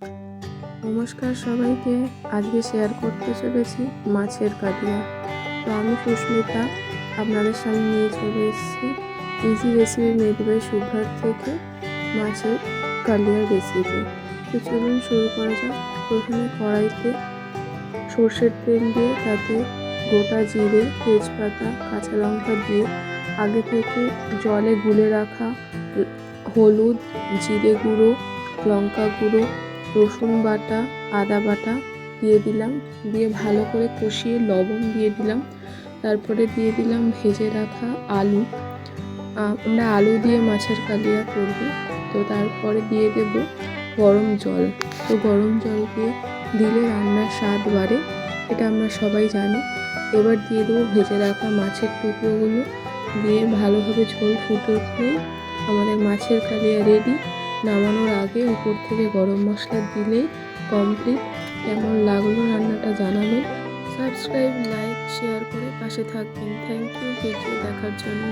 নমস্কার সবাইকে। আজকে শেয়ার করতে চলেছি মাছের কালিয়া তো আমি সুস্মিতা, আপনাদের সামনে নিয়ে চলে এসেছি। ইজি রেসিপি মেড শুভ্রার থেকে মাছের কালিয়ার রেসিপি তো চলুন শুরু করা যাক। প্রথমে কড়াইতে সর্ষের তেল দিয়ে তাতে গোটা জিরে, তেজপাতা, কাঁচা লঙ্কা দিয়ে আগে থেকে জলে গুলে রাখা হলুদ, জিরে গুঁড়ো, লঙ্কা গুঁড়ো রসুন বাটা, আদা বাটা দিয়ে দিলাম। দিয়ে ভালো করে কষিয়ে লবণ দিয়ে দিলাম। তারপরে দিয়ে দিলাম ভেজে রাখা আলু। আমরা আলু দিয়ে মাছের কালিয়া করব। তো তারপরে দিয়ে দেব গরম জল। তো গরম জল দিয়ে দিলে রান্নার স্বাদ বাড়ে, এটা আমরা সবাই জানি। এবার দিয়ে দেবো ভেজে রাখা মাছের টুকরোগুলো। দিয়ে ভালোভাবে ঝোল ফুটে উঠলেই আমাদের মাছের কালিয়া রেডি নামানোর আগে উপর থেকে গরম মশলা দিলেই কমপ্লিট কেমন লাগল রান্নাটা জানাবেন। সাবস্ক্রাইব লাইক শেয়ার করে পাশে থাকবেন। থ্যাংক ইউ ভিডিও দেখার জন্য।